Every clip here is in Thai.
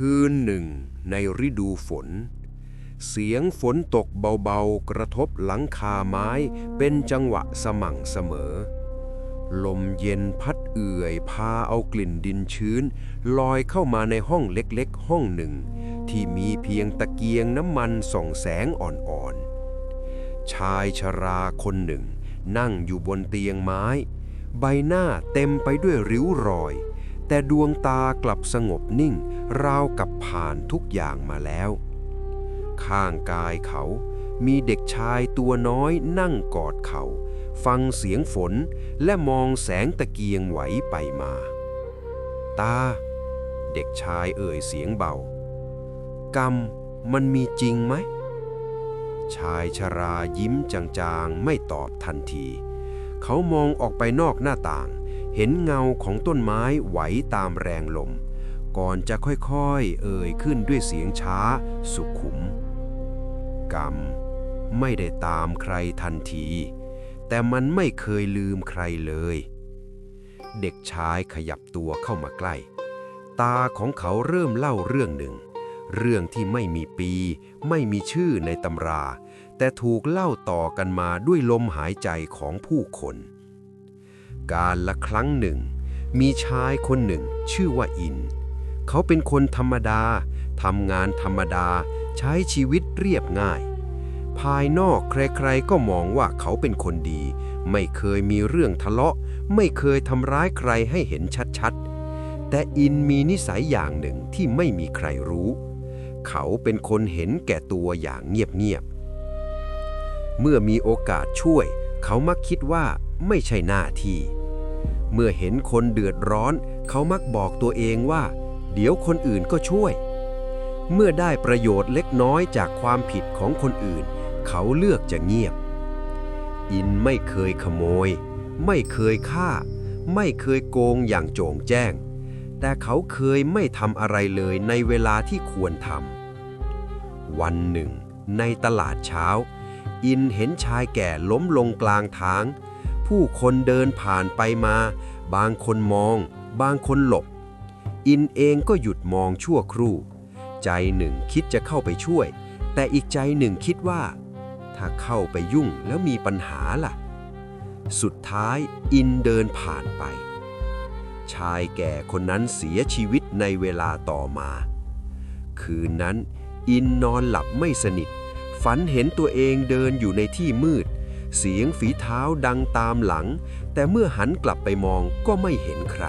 คืนหนึ่งในฤดูฝน เสียงฝนตกเบาๆ กระทบหลังคาไม้เป็นจังหวะสม่ำเสมอ ลมเย็นพัดเอื่อย พาเอากลิ่นดินชื้น ลอยเข้ามาในห้องเล็กๆ ห้องหนึ่ง ที่มีเพียงตะเกียงน้ำมันส่องแสงอ่อนๆ ชายชราคนหนึ่ง นั่งอยู่บนเตียงไม้ ใบหน้าเต็มไปด้วยริ้วรอย แต่ดวงตากลับสงบนิ่ง ราวกับผ่านทุกอย่างมาแล้ว ข้างกายเขามีเด็กชายตัวน้อยนั่งกอดเขา ฟังเสียงฝนและมองแสงตะเกียงไหวไปมา ตา เด็กชายเอ่ยเสียงเบา กรรมมันมีจริงไหม ชายชรายิ้มจางๆไม่ตอบทันที เขามองออกไปนอกหน้าต่าง เห็นเงาของต้นไม้ไหวตามแรงลม ก่อนจะค่อยๆ เอ่ยขึ้นด้วยเสียงช้าสุขุม กรรมไม่ได้ตามใครทันที แต่มันไม่เคยลืมใครเลย เด็กชายขยับตัวเข้ามาใกล้ ตาของเขาเริ่มเล่าเรื่องหนึ่ง เรื่องที่ไม่มีปี ไม่มีชื่อในตำรา แต่ถูกเล่าต่อกันมาด้วยลมหายใจของผู้คน การละครั้งหนึ่ง มีชายคนหนึ่งชื่อว่าอิน เขาเป็นคนธรรมดาทำงานธรรมดาใช้ชีวิตเรียบง่าย ภายนอกใครๆก็มองว่าเขาเป็นคนดี ไม่เคยมีเรื่องทะเลาะ ไม่เคยทำร้ายใครให้เห็นชัดๆ แต่อินมีนิสัยอย่างหนึ่งที่ไม่มีใครรู้ เขาเป็นคนเห็นแก่ตัวอย่างเงียบๆเมื่อมีโอกาสช่วย เขามักคิดว่า ไม่ใช่หน้าที่ เมื่อเห็นคนเดือดร้อน เขามักบอกตัวเองว่า เดี๋ยวคนอื่นก็ช่วย เมื่อได้ประโยชน์เล็กน้อยจากความผิดของคนอื่น เขาเลือกจะเงียบ อินไม่เคยขโมย ไม่เคยฆ่า ไม่เคยโกงอย่างโจ่งแจ้ง แต่เขาเคยไม่ทำอะไรเลยในเวลาที่ควรทำวันหนึ่ง ในตลาดเช้า อินเห็นชายแก่ล้มลงกลางทาง ผู้คนเดินผ่านไปมา บางคนมอง บางคนหลบ อินเองก็หยุดมองชั่วครู่ ใจหนึ่งคิดจะเข้าไปช่วย แต่อีกใจหนึ่งคิดว่า ถ้าเข้าไปยุ่งแล้วมีปัญหาล่ะ สุดท้ายอินเดินผ่านไป ชายแก่คนนั้นเสียชีวิตในเวลาต่อมา คืนนั้นอินนอนหลับไม่สนิท ฝันเห็นตัวเองเดินอยู่ในที่มืด เสียงฝีเท้าดังตามหลัง แต่เมื่อหันกลับไปมองก็ไม่เห็นใคร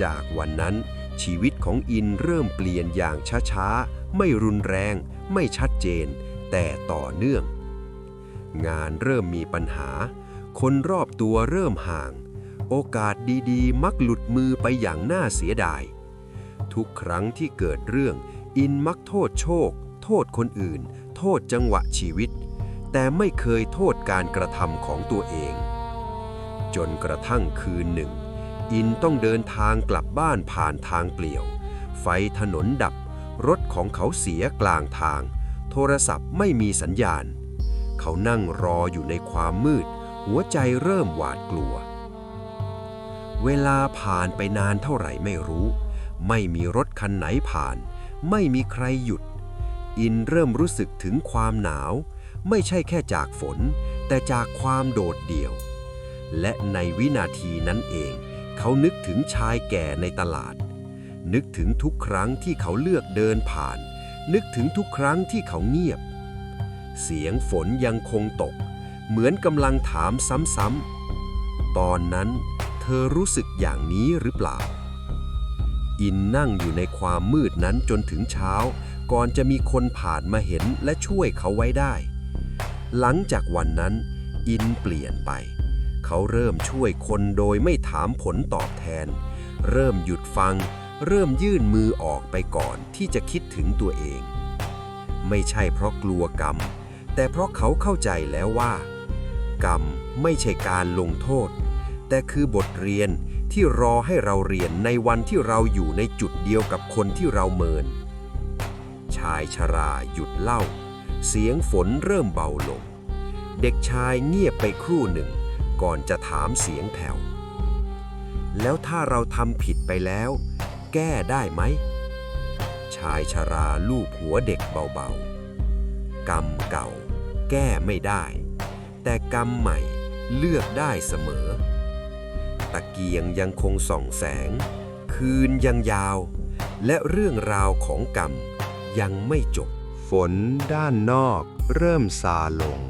จากวันนั้นชีวิตของอินเริ่มเปลี่ยนอย่างช้าๆ ไม่รุนแรง ไม่ชัดเจน แต่ต่อเนื่อง งานเริ่มมีปัญหา คนรอบตัวเริ่มห่าง โอกาสดีๆ มักหลุดมือไปอย่างน่าเสียดาย ทุกครั้งที่เกิดเรื่องอินมักโทษโชค โทษคนอื่น โทษจังหวะชีวิต แต่ไม่เคยโทษการกระทำของตัวเอง จนกระทั่งคืนหนึ่ง อินต้องเดินทางกลับบ้านผ่านทางเปลี่ยว ไฟถนนดับ รถของเขาเสียกลางทาง โทรศัพท์ไม่มีสัญญาณ เขานั่งรออยู่ในความมืด หัวใจเริ่มหวาดกลัว เวลาผ่านไปนานเท่าไหร่ไม่รู้ ไม่มีรถคันไหนผ่าน ไม่มีใครหยุด อินเริ่มรู้สึกถึงความหนาว ไม่ใช่แค่จากฝน แต่จากความโดดเดี่ยว และในวินาทีนั้นเอง เขานึกถึงชายแก่ในตลาด นึกถึงทุกครั้งที่เขาเลือกเดินผ่าน นึกถึงทุกครั้งที่เขาเงียบ เสียงฝนยังคงตก เหมือนกำลังถามซ้ำๆ ตอนนั้นเธอรู้สึกอย่างนี้หรือเปล่าอินนั่งอยู่ในความมืดนั้นจนถึงเช้า ก่อนจะมีคนผ่านมาเห็นและช่วยเขาไว้ได้ หลังจากวันนั้น อินเปลี่ยนไป เขาเริ่มช่วยคนโดยไม่ถามผลตอบแทน เริ่มหยุดฟัง เริ่มยื่นมือออกไปก่อนที่จะคิดถึงตัวเอง ไม่ใช่เพราะกลัวกรรม แต่เพราะเขาเข้าใจแล้วว่า กรรมไม่ใช่การลงโทษ แต่คือบทเรียนที่รอให้เราเรียนในวันที่เราอยู่ในจุดเดียวกับคนที่เราเมิน ชายชราหยุดเล่า เสียงฝนเริ่มเบาลง เด็กชายเงียบไปครู่หนึ่ง ก่อนจะถามเสียงแผ่ว แล้วถ้าเราทำผิดไปแล้ว แก้ได้ไหม ชายชราลูบหัวเด็กเบาๆ กรรมเก่า แก้ไม่ได้ แต่กรรมใหม่เลือกได้เสมอ ตะเกียงยังคงส่องแสง คืนยังยาว และเรื่องราวของกรรมยังไม่จบ ฝนด้านนอกเริ่มซาลง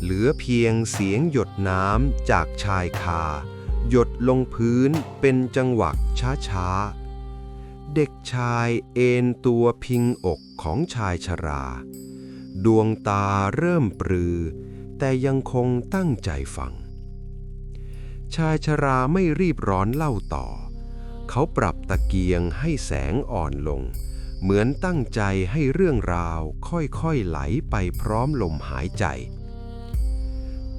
เหลือเพียงเสียงหยดน้ำจากชายคา หยดลงพื้นเป็นจังหวะช้าๆ เด็กชายเอนตัวพิงอกของชายชรา ดวงตาเริ่มปรือ แต่ยังคงตั้งใจฟัง ชายชราไม่รีบร้อนเล่าต่อ เขาปรับตะเกียงให้แสงอ่อนลง เหมือนตั้งใจให้เรื่องราวค่อยๆไหลไปพร้อมลมหายใจ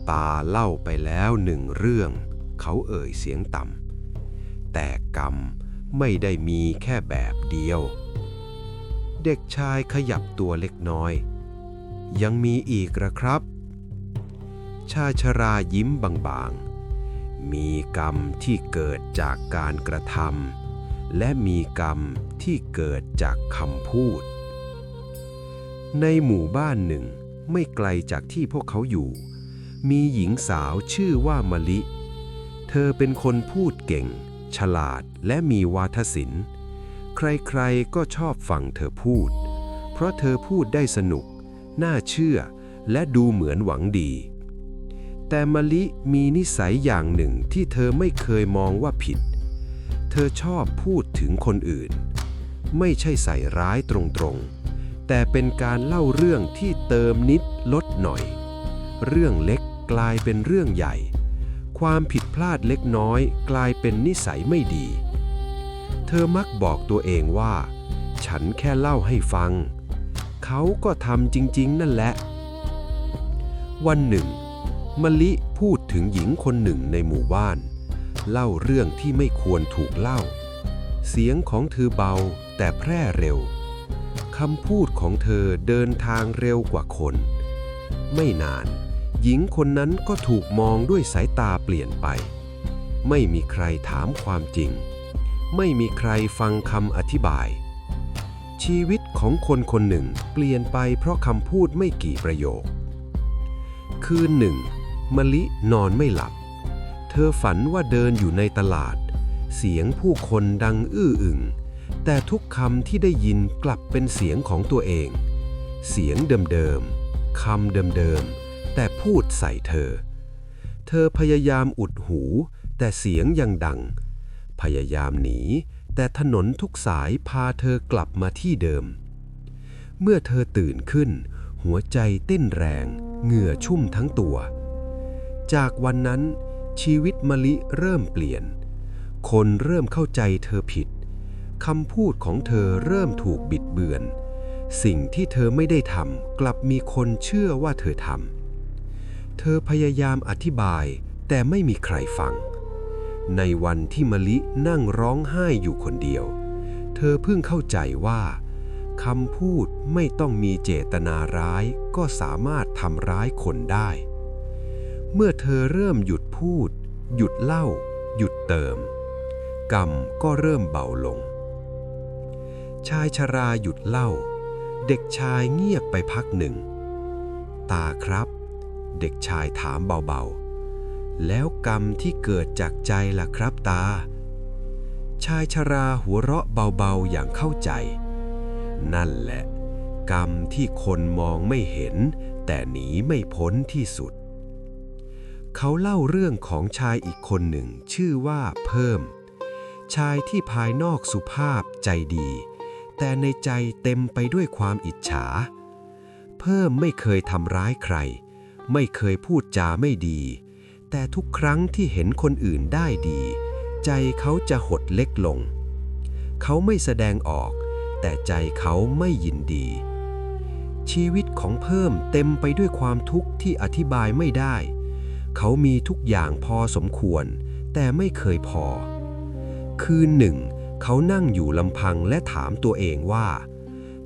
ตาเล่าไปแล้วหนึ่งเรื่อง เขาเอ่ยเสียงต่ำแต่กรรมไม่ได้มีแค่แบบเดียว เด็กชายขยับตัวเล็กน้อย ยังมีอีกระครับ ชาชรายิ้มบางๆ มีกรรมที่เกิดจากการกระทำ และมีกรรมที่เกิดจากคำพูด ในหมู่บ้านหนึ่ง ไม่ไกลจากที่พวกเขาอยู่ มีหญิงสาวชื่อว่ามะลิ เธอเป็นคนพูดเก่ง ฉลาดและมีวาทศิลป์ ใครๆก็ชอบฟังเธอพูด เพราะเธอพูดได้สนุก น่าเชื่อและดูเหมือนหวังดี แต่มะลิมีนิสัยอย่างหนึ่งที่เธอไม่เคยมองว่าผิดเธอชอบพูดถึงคนอื่น ไม่ใช่ใส่ร้ายตรงๆ แต่เป็นการเล่าเรื่องที่เติมนิดลดหน่อย เรื่องเล็กกลายเป็นเรื่องใหญ่ ความผิดพลาดเล็กน้อยกลายเป็นนิสัยไม่ดี เธอมักบอกตัวเองว่า ฉันแค่เล่าให้ฟัง เขาก็ทำจริง ๆ นั่นแหละ วันหนึ่งมะลิพูดถึงหญิงคนหนึ่งในหมู่บ้านเเล่าเรื่องที่ไม่ควรถูกเล่า เสียงของเธอเบาแต่แพร่เร็วคำพูดของเธอเดินทางเร็วกว่าคน ไม่นาน หญิงคนนั้นก็ถูกมองด้วยสายตาเปลี่ยนไป ไม่มีใครถามความจริง ไม่มีใครฟังคำอธิบาย ชีวิตของคนคนหนึ่งเปลี่ยนไปเพราะคำพูดไม่กี่ประโยค คืนหนึ่งมะลินอนไม่หลับ เธอฝันว่าเดินอยู่ในตลาด เสียงผู้คนดังอื้ออึงแต่ทุกคำที่ได้ยินกลับเป็นเสียงของตัวเอง เสียงเดิมๆคำเดิมๆแต่พูดใส่เธอ เธอพยายามอุดหู แต่เสียงยังดัง พยายามหนี แต่ถนนทุกสายพาเธอกลับมาที่เดิม เมื่อเธอตื่นขึ้น หัวใจเต้นแรง เหงื่อชุ่มทั้งตัว จากวันนั้น ชีวิตมะลิเริ่มเปลี่ยน คนเริ่มเข้าใจเธอผิดคำพูดของเธอเริ่มถูกบิดเบือน สิ่งที่เธอไม่ได้ทำกลับมีคนเชื่อว่าเธอทำเธอพยายามอธิบายแต่ไม่มีใครฟัง ในวันที่มะลินั่งร้องไห้อยู่คนเดียว เธอเพิ่งเข้าใจว่าคำพูดไม่ต้องมีเจตนาร้ายก็สามารถทำร้ายคนได้ เมื่อเธอเริ่มหยุดพูด หยุดเล่า หยุดเติม กรรมก็เริ่มเบาลง ชายชราหยุดเล่า เด็กชายเงียบไปพักหนึ่ง ตาครับ เด็กชายถามเบาๆ แล้วกรรมที่เกิดจากใจล่ะครับตา ชายชราหัวเราะเบาๆอย่างเข้าใจ นั่นแหละ กรรมที่คนมองไม่เห็น แต่หนีไม่พ้นที่สุด เขาเล่าเรื่องของชายอีกคนหนึ่งชื่อว่าเพิ่ม ชายที่ภายนอกสุภาพใจดี แต่ในใจเต็มไปด้วยความอิจฉา เพิ่มไม่เคยทำร้ายใคร ไม่เคยพูดจาไม่ดี แต่ทุกครั้งที่เห็นคนอื่นได้ดี ใจเขาจะหดเล็กลง เขาไม่แสดงออก แต่ใจเขาไม่ยินดี ชีวิตของเพิ่มเต็มไปด้วยความทุกข์ที่อธิบายไม่ได้ เขามีทุกอย่างพอสมควร แต่ไม่เคยพอ คืนหนึ่ง เขานั่งอยู่ลำพังและถามตัวเองว่า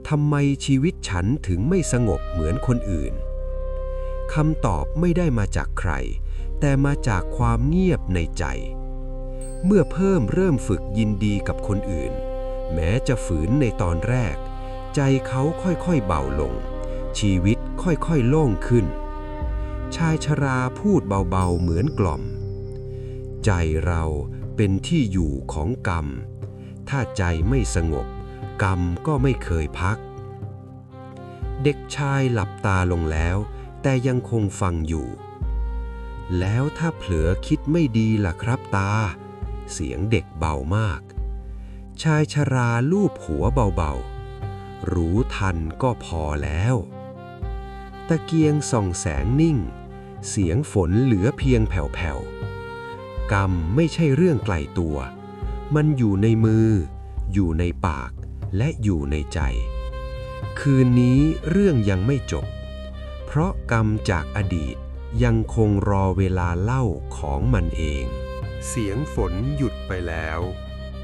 ทำไมชีวิตฉันถึงไม่สงบเหมือนคนอื่นคำตอบไม่ได้มาจากใคร แต่มาจากความเงียบในใจ เมื่อเพิ่มเริ่มฝึกยินดีกับคนอื่น แม้จะฝืนในตอนแรก ใจเขาค่อยๆเบาลง ชีวิตค่อยๆโล่งขึ้น ชายชราพูดเบาๆเหมือนกล่อม ใจเราเป็นที่อยู่ของกรรม ถ้าใจไม่สงบ กรรมก็ไม่เคยพัก เด็กชายหลับตาลงแล้ว แต่ยังคงฟังอยู่ แล้วถ้าเผลอคิดไม่ดีล่ะครับตา เสียงเด็กเบามาก ชายชราลูบหัวเบาๆ รู้ทันก็พอแล้ว ตะเกียงส่องแสงนิ่ง เสียงฝนเหลือเพียงแผ่วๆ กรรมไม่ใช่เรื่องไกลตัว มันอยู่ในมือ อยู่ในปาก และอยู่ในใจ คืนนี้เรื่องยังไม่จบ เพราะกรรมจากอดีตยังคงรอเวลาเล่าของมันเอง เสียงฝนหยุดไปแล้ว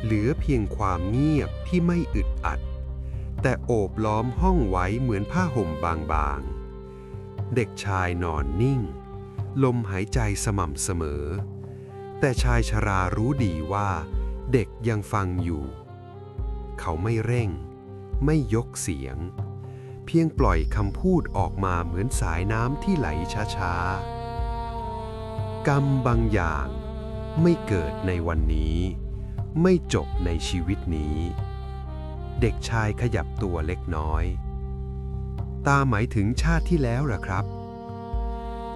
เหลือเพียงความเงียบที่ไม่อึดอัด แต่โอบล้อมห้องไว้เหมือนผ้าห่มบางๆ เด็กชายนอนนิ่ง ลมหายใจสม่ำเสมอ แต่ชายชรารู้ดีว่า เด็กยังฟังอยู่ เขาไม่เร่ง ไม่ยกเสียง เพียงปล่อยคำพูดออกมาเหมือนสายน้ำที่ไหลช้าๆ กรรมบางอย่างไม่เกิดในวันนี้ ไม่จบในชีวิตนี้ เด็กชายขยับตัวเล็กน้อย ตาหมายถึงชาติที่แล้วหรอครับ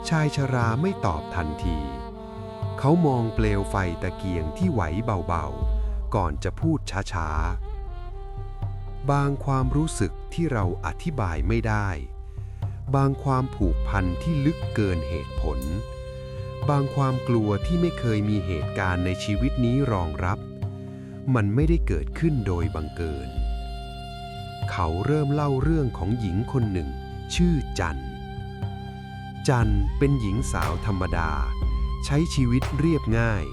ชายชราไม่ตอบทันที เขามองเปลวไฟตะเกียงที่ไหวเบาๆ ก่อนจะพูดช้าๆ บางความรู้สึกที่เราอธิบายไม่ได้ บางความผูกพันที่ลึกเกินเหตุผล บางความกลัวที่ไม่เคยมีเหตุการณ์ในชีวิตนี้รองรับ มันไม่ได้เกิดขึ้นโดยบังเกิน เขาเริ่มเล่าเรื่องของหญิงคนหนึ่ง ชื่อจัน จันเป็นหญิงสาวธรรมดา ใช้ชีวิตเรียบง่าย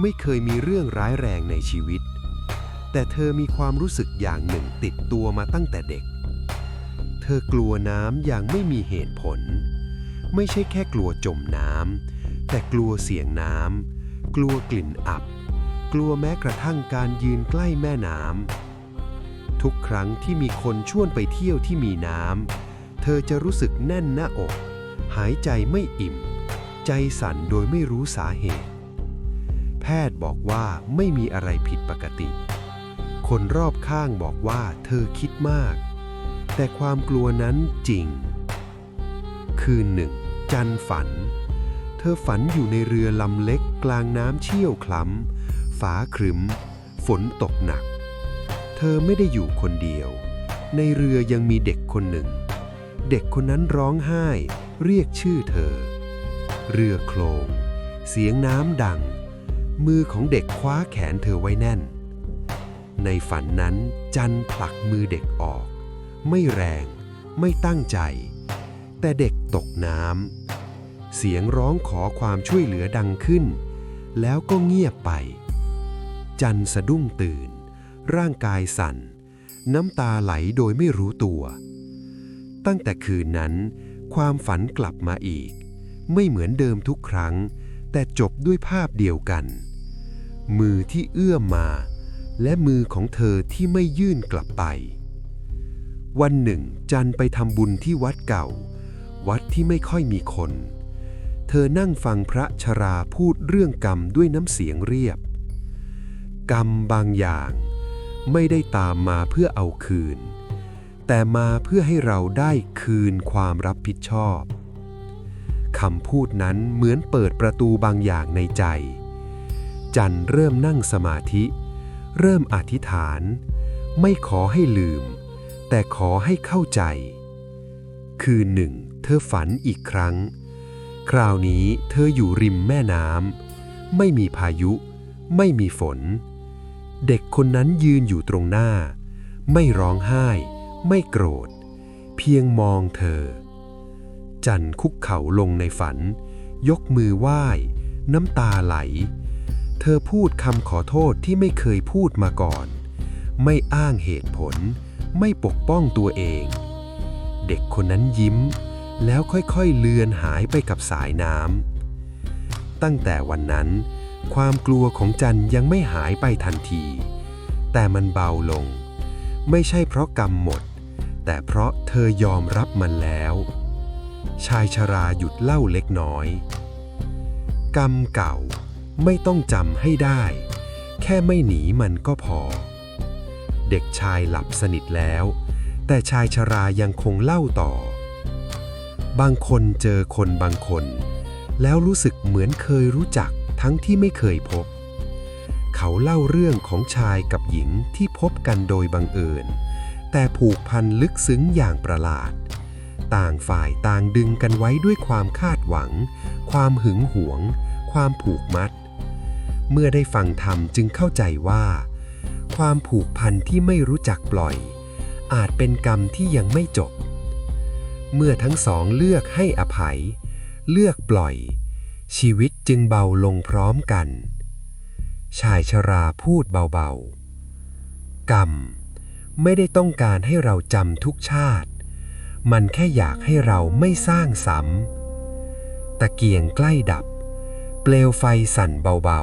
ไม่เคยมีเรื่องร้ายแรงในชีวิต แต่เธอมีความรู้สึกอย่างหนึ่งติดตัวมาตั้งแต่เด็ก เธอกลัวน้ำอย่างไม่มีเหตุผล ไม่ใช่แค่กลัวจมน้ำแต่กลัวเสียงน้ำกลัวกลิ่นอับ กลัวแม้กระทั่งการยืนใกล้แม่น้ำ ทุกครั้งที่มีคนชวนไปเที่ยวที่มีน้ำ เธอจะรู้สึกแน่นหน้าอก หายใจไม่อิ่ม ใจสั่นโดยไม่รู้สาเหตุ แพทย์บอกว่าไม่มีอะไรผิดปกติ คนรอบข้างบอกว่าเธอคิดมาก แต่ความกลัวนั้นจริง คืนหนึ่ง จันฝัน เธอฝันอยู่ในเรือลำเล็กกลางน้ำเชี่ยวคล้ำฟ้าครึม ฝนตกหนัก เธอไม่ได้อยู่คนเดียว ในเรือยังมีเด็กคนหนึ่ง เด็กคนนั้นร้องไห้เรียกชื่อเธอ เรือโคลง เสียงน้ำดัง มือของเด็กคว้าแขนเธอไว้แน่น ในฝันนั้นจันผลักมือเด็กออก ไม่แรง ไม่ตั้งใจ แต่เด็กตกน้ำ เสียงร้องขอความช่วยเหลือดังขึ้น แล้วก็เงียบไป จันสะดุ้งตื่น ร่างกายสั่น น้ำตาไหลโดยไม่รู้ตัว ตั้งแต่คืนนั้น ความฝันกลับมาอีก ไม่เหมือนเดิมทุกครั้ง แต่จบด้วยภาพเดียวกัน มือที่เอื้อมมา และมือของเธอที่ไม่ยื่นกลับไป วันหนึ่ง จันไปทำบุญที่วัดเก่า วัดที่ไม่ค่อยมีคน เธอนั่งฟังพระชราพูดเรื่องกรรมด้วยน้ำเสียงเรียบกรรมบางอย่าง ไม่ได้ตามมาเพื่อเอาคืน แต่มาเพื่อให้เราได้คืนความรับผิดชอบคำพูดนั้นเหมือนเปิดประตูบางอย่างในใจ จันเริ่มนั่งสมาธิ เริ่มอธิษฐาน ไม่ขอให้ลืม แต่ขอให้เข้าใจ คืนหนึ่ง เธอฝันอีกครั้ง คราวนี้เธออยู่ริมแม่น้ำไม่มีพายุ ไม่มีฝน เด็กคนนั้นยืนอยู่ตรงหน้า ไม่ร้องไห้ ไม่โกรธ เพียงมองเธอ จันคุกเข่าลงในฝัน ยกมือไหว้ น้ำตาไหล เธอพูดคำขอโทษที่ไม่เคยพูดมาก่อน ไม่อ้างเหตุผล ไม่ปกป้องตัวเอง เด็กคนนั้นยิ้ม แล้วค่อยๆเลือนหายไปกับสายน้ำตั้งแต่วันนั้น ความกลัวของจันยังไม่หายไปทันที แต่มันเบาลง ไม่ใช่เพราะกรรมหมด แต่เพราะเธอยอมรับมันแล้ว ชายชราหยุดเล่าเล็กน้อย กรรมเก่าไม่ต้องจำให้ได้ แค่ไม่หนีมันก็พอ เด็กชายหลับสนิทแล้ว แต่ชายชรายังคงเล่าต่อ บางคนเจอคนบางคน แล้วรู้สึกเหมือนเคยรู้จัก ทั้งที่ไม่เคยพบ เขาเล่าเรื่องของชายกับหญิงที่พบกันโดยบังเอิญ แต่ผูกพันลึกซึ้งอย่างประหลาด ต่างฝ่ายต่างดึงกันไว้ด้วยความคาดหวัง ความหึงหวง ความผูกมัด เมื่อได้ฟังธรรมจึงเข้าใจว่า ความผูกพันที่ไม่รู้จักปล่อย อาจเป็นกรรมที่ยังไม่จบ เมื่อทั้งสองเลือกให้อภัย เลือกปล่อย ชีวิตจึงเบาลงพร้อมกัน ชายชราพูดเบาๆ กรรมไม่ได้ต้องการให้เราจำทุกชาติ มันแค่อยากให้เราไม่สร้างซ้ำตะเกียงใกล้ดับ เปลวไฟสั่นเบา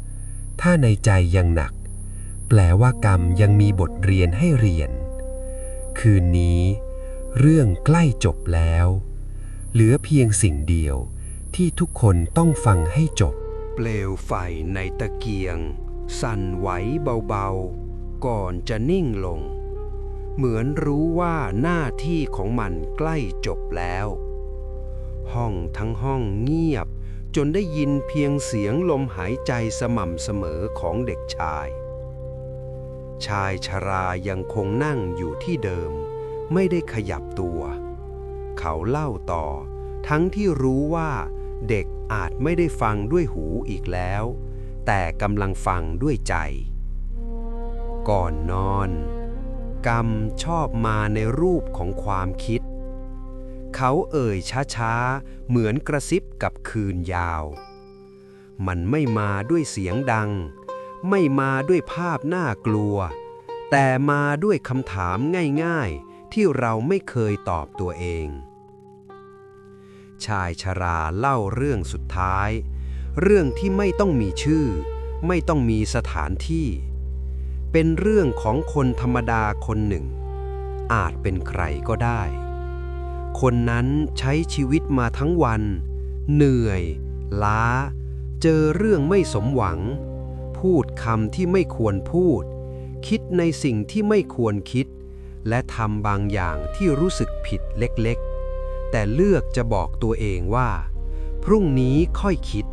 ๆ ถ้าในใจยังหนัก แปลว่ากรรมยังมีบทเรียนให้เรียน คืนนี้ เรื่องใกล้จบแล้ว เหลือเพียงสิ่งเดียว ที่ทุกคนต้องฟังให้จบ เปลวไฟในตะเกียง สั่นไหวเบาๆ ก่อนจะนิ่งลง เหมือนรู้ว่าหน้าที่ของมันใกล้จบแล้ว ห้องทั้งห้องเงียบจนได้ยินเพียงเสียงลมหายใจสม่ำเสมอของเด็กชาย ชายชรายังคงนั่งอยู่ที่เดิม ไม่ได้ขยับตัว เขาเล่าต่อ ทั้งที่รู้ว่า เด็กอาจไม่ได้ฟังด้วยหูอีกแล้ว แต่กำลังฟังด้วยใจ ก่อนนอน กรรมชอบมาในรูปของความคิด เขาเอ่ยช้าๆ เหมือนกระซิบกับคืนยาว มันไม่มาด้วยเสียงดัง ไม่มาด้วยภาพน่ากลัว แต่มาด้วยคำถามง่ายๆ ที่เราไม่เคยตอบตัวเอง ชายชราเล่าเรื่องสุดท้าย เรื่องที่ไม่ต้องมีชื่อ ไม่ต้องมีสถานที่ เป็นเรื่องของคนธรรมดาคนหนึ่ง อาจเป็นใครก็ได้ คนนั้นใช้ชีวิตมาทั้งวัน เหนื่อย ล้า เจอเรื่องไม่สมหวัง พูดคำที่ไม่ควรพูด คิดในสิ่งที่ไม่ควรคิด และทำบางอย่างที่รู้สึกผิดเล็กๆ แต่เลือกจะบอกตัวเองว่า พรุ่งนี้ค่อยคิด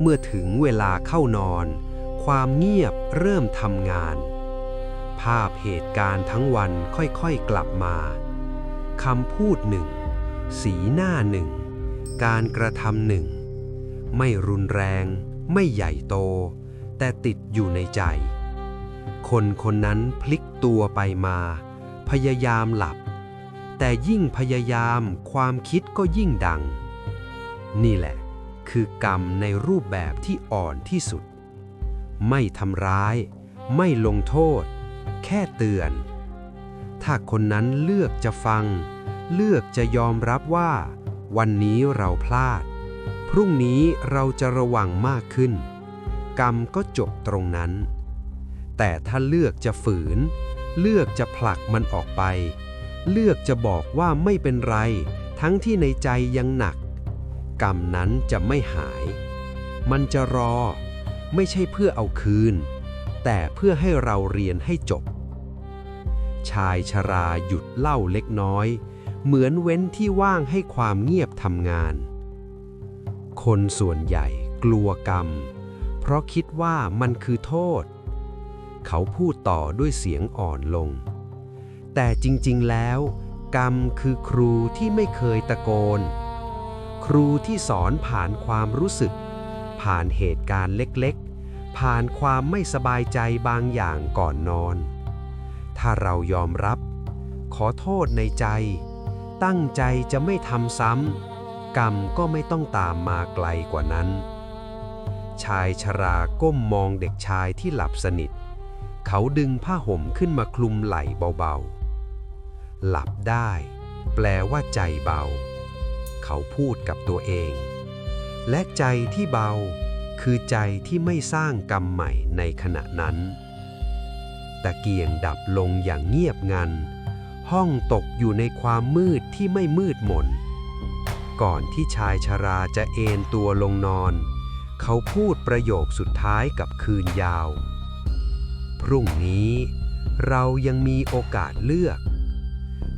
เมื่อถึงเวลาเข้านอน ความเงียบเริ่มทำงาน ภาพเหตุการณ์ทั้งวันค่อยๆกลับมาคำพูดหนึ่ง สีหน้าหนึ่ง การกระทำหนึ่ง ไม่รุนแรง ไม่ใหญ่โต แต่ติดอยู่ในใจ คนคนนั้นพลิกตัวไปมา พยายามหลับ แต่ยิ่งพยายามความคิดก็ยิ่งดัง นี่แหละ คือกรรมในรูปแบบที่อ่อนที่สุด ไม่ทำร้าย ไม่ลงโทษ แค่เตือน ถ้าคนนั้นเลือกจะฟัง เลือกจะยอมรับว่า วันนี้เราพลาด พรุ่งนี้เราจะระวังมากขึ้น กรรมก็จบตรงนั้น แต่ถ้าเลือกจะฝืน เลือกจะผลักมันออกไป เลือกจะบอกว่าไม่เป็นไร ทั้งที่ในใจยังหนัก กรรมนั้นจะไม่หาย มันจะรอ ไม่ใช่เพื่อเอาคืน แต่เพื่อให้เราเรียนให้จบ ชายชราหยุดเล่าเล็กน้อย เหมือนเว้นที่ว่างให้ความเงียบทำงาน คนส่วนใหญ่กลัวกรรม เพราะคิดว่ามันคือโทษ เขาพูดต่อด้วยเสียงอ่อนลง แต่จริงๆแล้ว กรรมคือครูที่ไม่เคยตะโกน ครูที่สอนผ่านความรู้สึก ผ่านเหตุการณ์เล็กๆ ผ่านความไม่สบายใจบางอย่างก่อนนอน ถ้าเรายอมรับ ขอโทษในใจ ตั้งใจจะไม่ทำซ้ำกรรมก็ไม่ต้องตามมาไกลกว่านั้น ชายชราก้มมองเด็กชายที่หลับสนิท เขาดึงผ้าห่มขึ้นมาคลุมไหล่เบาๆ หลับได้ แปลว่าใจเบา เขาพูดกับตัวเอง และใจที่เบา คือใจที่ไม่สร้างกรรมใหม่ในขณะนั้น ตะเกียงดับลงอย่างเงียบงัน ห้องตกอยู่ในความมืดที่ไม่มืดมน ก่อนที่ชายชราจะเอนตัวลงนอน เขาพูดประโยคสุดท้ายกับคืนยาว พรุ่งนี้เรายังมีโอกาสเลือก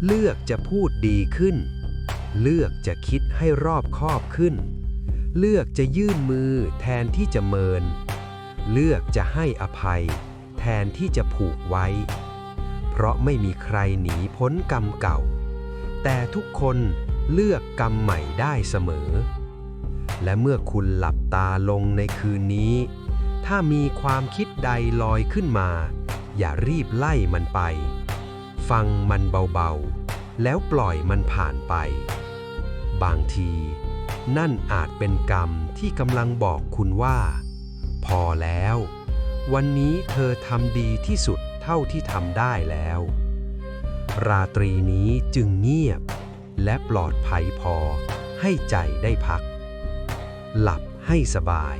เลือกจะพูดดีขึ้น เลือกจะคิดให้รอบคอบขึ้น เลือกจะยื่นมือแทนที่จะเมิน เลือกจะให้อภัย แทนที่จะผูกไว้ เพราะไม่มีใครหนีพ้นกรรมเก่า แต่ทุกคนเลือกกรรมใหม่ได้เสมอ และเมื่อคุณหลับตาลงในคืนนี้ ถ้ามีความคิดใดลอยขึ้นมา อย่ารีบไล่มันไป ฟังมันเบาๆ แล้วปล่อยมันผ่านไป บางที นั่นอาจเป็นกรรมที่กำลังบอกคุณว่า พอแล้ว วันนี้เธอทำดีที่สุดเท่าที่ทำได้แล้ว ราตรีนี้จึงเงียบ และปลอดภัยพอให้ใจได้พัก หลับให้สบาย